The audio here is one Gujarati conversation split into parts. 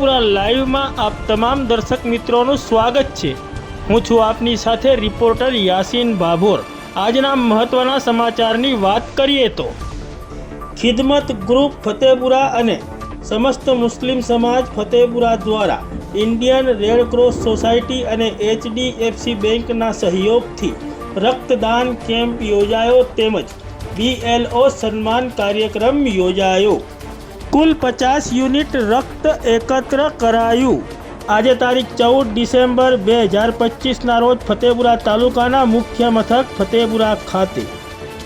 ફતેપુરા લાઈવમાં આપ તમામ દર્શક મિત્રોનું સ્વાગત છે. હું છું આપની સાથે રિપોર્ટર યાસીન ભાભોર. આજના મહત્વના સમાચારની વાત કરીએ તો, ખિદમત ગ્રુપ ફતેપુરા અને સમસ્ત મુસ્લિમ સમાજ ફતેપુરા દ્વારા ઇન્ડિયન રેડ ક્રોસ સોસાયટી અને એચડીએફસી બેંકના સહયોગથી રક્તદાન કેમ્પ યોજાયો તેમજ બીએલઓ સન્માન કાર્યક્રમ યોજાયો. કુલ પચાસ યુનિટ રક્ત એકત્ર કરાયું. આજે તારીખ ચૌદ ડિસેમ્બર બે હજાર પચીસના રોજ ફતેપુરા તાલુકાના મુખ્ય મથક ફતેપુરા ખાતે.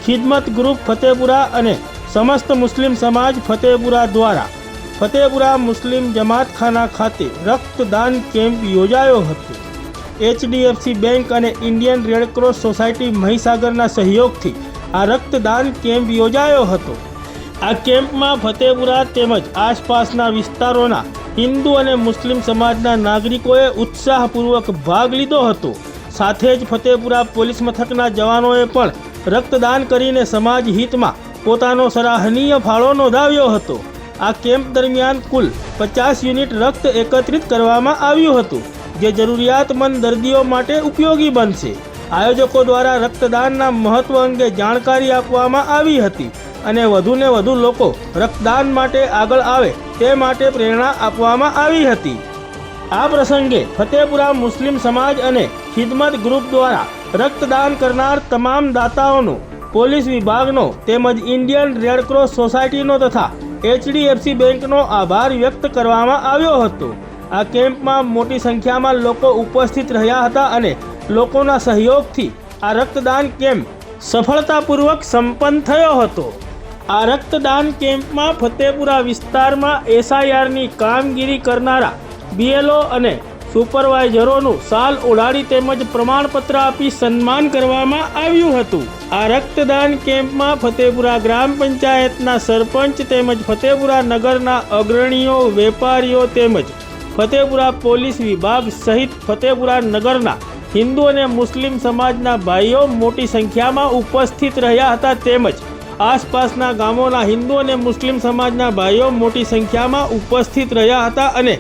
ખિદમત ગ્રુપ ફતેપુરા અને સમસ્ત મુસ્લિમ સમાજ ફતેપુરા દ્વારા ફતેપુરા મુસ્લિમ જમાતખાના ખાતે રક્તદાન કેમ્પ યોજાયો હતો. એચડીએફસી બેંક અને ઇન્ડિયન રેડક્રોસ સોસાયટી મહીસાગરના સહયોગથી આ રક્તદાન કેમ્પ યોજાયો હતો. આ કેમ્પમાં ફતેપુરા તેમજ આસપાસના વિસ્તારોના હિન્દુ અને મુસ્લિમ સમાજના નાગરિકોએ ઉત્સાહપૂર્વક ભાગ લીધો હતો. સાથે જ ફતેપુરા પોલીસ મથકના જવાનોએ પણ રક્તદાન કરીને સમાજ હિતમાં પોતાનો સરાહનીય ફાળો નોંધાવ્યો હતો. આ કેમ્પ દરમિયાન કુલ પચાસ યુનિટ રક્ત એકત્રિત કરવામાં આવ્યું હતું, જે જરૂરિયાતમંદ દર્દીઓ માટે ઉપયોગી બનશે. આયોજકો દ્વારા રક્તદાનના મહત્વ અંગે જાણકારી આપવામાં આવી હતી. અને વધુને વધુ લોકો રક્તદાન માટે આગળ આવે તે માટે પ્રેરણા આપવામાં આવી હતી. આ પ્રસંગે ફતેપુરા મુસ્લિમ સમાજ અને ખિદમત ગ્રુપ દ્વારા રક્તદાન કરનાર તમામ દાતાઓનો પોલીસ વિભાગનો તેમજ ઇન્ડિયન રેડક્રોસ સોસાયટીનો તથા એચડીએફસી બેંકનો આભાર વ્યક્ત કરવામાં આવ્યો હતો. આ કેમ્પમાં મોટી સંખ્યામાં લોકો ઉપસ્થિત રહ્યા હતા અને લોકોના સહયોગથી આ રક્તદાન કેમ્પ સફળતાપૂર્વક સંપન્ન થયો હતો. આ રક્તદાન કેમ્પમાં ફતેપુરા વિસ્તારમાં એસઆઈઆરની કામગીરી કરનારા બીએલઓ અને સુપરવાઇઝરોનું સાલ ઓઢાડી તેમજ પ્રમાણપત્ર આપી સન્માન કરવામાં આવ્યું હતું. આ રક્તદાન કેમ્પમાં ફતેપુરા ગ્રામ પંચાયતના સરપંચ તેમજ ફતેપુરા નગરના અગ્રણીઓ, વેપારીઓ તેમજ ફતેપુરા પોલીસ વિભાગ સહિત ફતેપુરા નગરના હિન્દુ અને મુસ્લિમ સમાજના ભાઈઓ મોટી સંખ્યામાં ઉપસ્થિત રહ્યા હતા તેમજ આસપાસના ગામોના હિન્દુ અને મુસ્લિમ સમાજના ભાઈઓ મોટી સંખ્યામાં ઉપસ્થિત રહ્યા હતા અને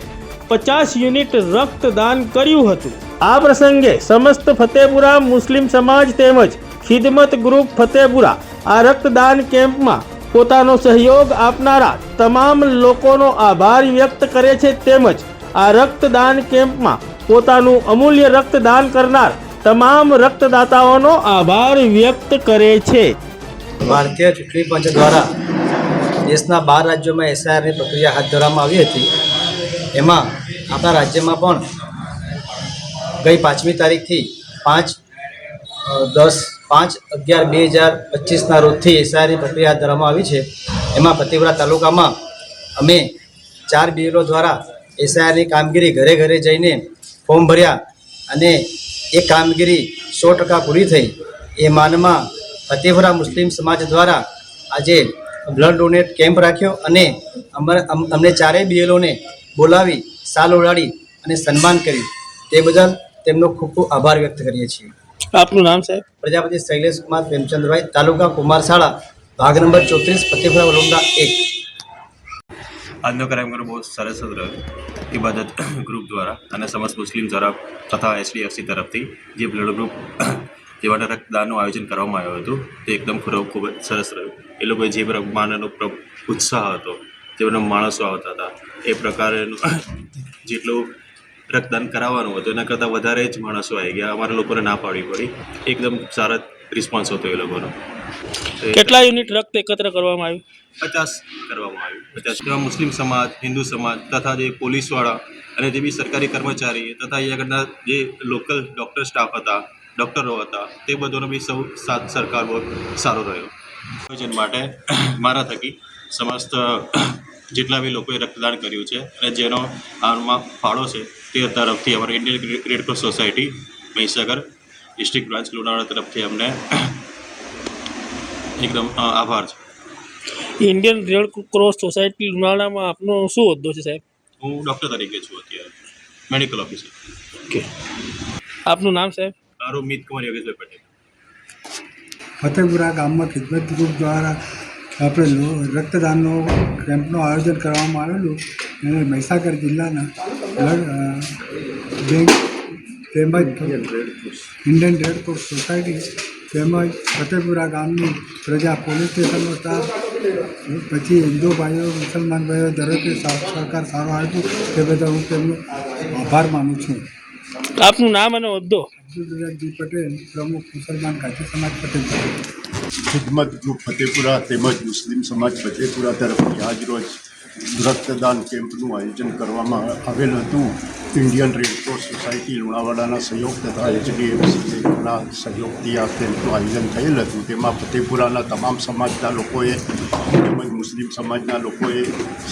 પચાસ યુનિટ રક્તદાન કર્યું હતું. આ પ્રસંગે સમસ્ત ફતેપુરા મુસ્લિમ સમાજ તેમજ ખિદમત ગ્રુપ ફતેપુરા આ રક્તદાન કેમ્પમાં પોતાનો સહયોગ આપનારા તમામ લોકોનો આભાર વ્યક્ત કરે છે તેમજ આ રક્તદાન કેમ્પમાં પોતાનું અમૂલ્ય રક્તદાન કરનાર તમામ રક્તદાતાઓનો આભાર વ્યક્ત કરે છે. ભારતીય ચૂંટણી પંચ દ્વારા દેશના બાર રાજ્યોમાં એસઆઈઆરની પ્રક્રિયા હાથ ધરવામાં આવી હતી. એમાં આપણા રાજ્યમાં પણ ગઈ પાંચમી તારીખથી પાંચ દસ, પાંચ, અગિયાર, બે હજાર પચીસના રોજથી એસઆઈઆરની પ્રક્રિયા હાથ ધરવામાં આવી છે. એમાં પતિવરા તાલુકામાં અમે ચાર બીએલઓ દ્વારા એસઆઈઆરની કામગીરી ઘરે ઘરે જઈને ફોર્મ ભર્યા અને એ કામગીરી સો ટકા પૂરી થઈ. એ માનમાં ફતેપુરા મુસ્લિમ સમાજ દ્વારા આજે બ્લડ ડોનેટ કેમ્પ રાખ્યો અને અમારા અમને ચારેય બીએલઓને બોલાવી સાલ ઓળાડી અને સન્માન કર્યું. તે બદલ તેમનો ખૂબ ખૂબ આભાર વ્યક્ત કરીએ છીએ. આપનું નામ સાહેબ? પ્રજાપતિ શૈલેષ કુમાર પ્રેમચંદ્રભાઈ તાલુકા કુમારશાળા ભાગ નંબર ચોત્રીસ ફતેહપુરા વડોદરા એક. આજનો કાર્યક્રમ બહુ સરસ ઇબાદત ગ્રુપ દ્વારા અને સમસ્ત મુસ્લિમ દ્વારા તથા એચડીએફસી તરફથી જે બ્લડ ગ્રુપ જેવાના રક્તદાનનું આયોજન કરવામાં આવ્યું હતું. તે એકદમ ખૂબ ખૂબ જ સરસ રહ્યું. એ લોકોએ જે પ્રમાણેનો પ્ર- ઉત્સાહ હતો જેઓના માણસો આવતા હતા એ પ્રકારેનું જેટલું રક્તદાન કરાવવાનું હતું એના કરતાં વધારે જ માણસો આવી ગયા. અમારા લોકોને ના પાડવી પડી. એકદમ સારા રિસ્પોન્સ હતો એ લોકોનો. કેટલા યુનિટ રક્ત એકત્ર કરવામાં આવ્યું? પચાસ કરવામાં આવ્યું. પચાસ. મુસ્લિમ સમાજ હિન્દુ સમાજ તથા જે પોલીસવાળા અને જે બી સરકારી કર્મચારી તથા અહીંયા આગળના જે લોકલ ડૉક્ટર સ્ટાફ હતા ડૉક્ટરો હતા. તે બધાનો બી સૌ સાથ સરકાર બહુ સારો રહ્યો. આયોજન માટે મારા થકી સમસ્ત જેટલા બી લોકોએ રક્તદાન કર્યું છે અને જેનો આમાં ફાળો છે તે તરફથી અમારી Indian red cross society Mahisagar district branch Lunawada તરફથી અમને એકદમ આભાર છે. ઇન્ડિયન રેડ ક્રોસ સોસાયટી લુણાવાડામાં આપનો શું હોદ્દો છે સાહેબ? હું ડૉક્ટર તરીકે છું અત્યારે. Medical officer. ઓકે. આપનું નામ સાહેબ? મારું મિત કુમાર યોગેશભાઈ પટેલ. ફતેપુરા ગામમાં ખિદમત ગ્રુપ દ્વારા આપણે રક્તદાનનો કેમ્પનું આયોજન કરવામાં આવેલું. અને મહીસાગર જિલ્લાના બ્લડ બેંક તેમજ ઇન્ડિયન રેડક્રોસ સોસાયટી તેમજ ફતેપુરા ગામની પ્રજા પોલીસ સ્ટેશનનો સ્ટાફ પછી હિન્દુ ભાઈઓ મુસલમાન ભાઈઓ દરેકે સરકાર સારો આપ્યો. તે બધા હું તેમનો આભાર માનું છું. આપનું નામ અને હોદ્દો. અબ્દુલ પટેલ પ્રમુખ મુસલમાન કાઠી સમાજ પટેલ. ખિદમત ગ્રુપ ફતેપુરા તેમજ મુસ્લિમ સમાજ ફતેપુરા તરફથી આજરોજ રક્તદાન કેમ્પનું આયોજન કરવામાં આવેલ હતું. ઇન્ડિયન રેડક્રોસ સોસાયટી લુણાવાડાના સહયોગ તથા એચડીએફસીના સહયોગથી આ કેમ્પનું આયોજન થયેલ હતું. તેમાં ફતેપુરાના તમામ સમાજના લોકોએ તેમજ મુસ્લિમ સમાજના લોકોએ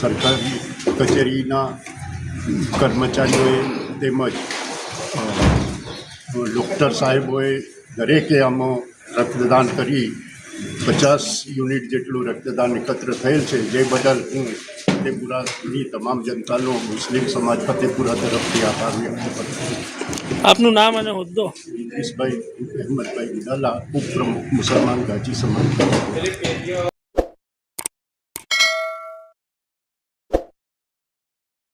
સરકારી કચેરીના કર્મચારીઓએ તેમજ ડૉક્ટર સાહેબોએ દરેકે આમાં રક્તદાન કરી. પચાસ યુનિટ જેટલું રક્તદાન એકત્ર થયેલ છે. જે બદલ હું ફતેપુરાની તમામ જનતાનો મુસ્લિમ સમાજ ફતેપુરા તરફથી આભાર વ્યક્ત કરું છું. આપનું નામ અને હોદ્દો? ઇદ્રીસભાઈ અહેમદભાઈ નિરાલા ઉપપ્રમુખ મુસલમાન ગાજી સમાજ.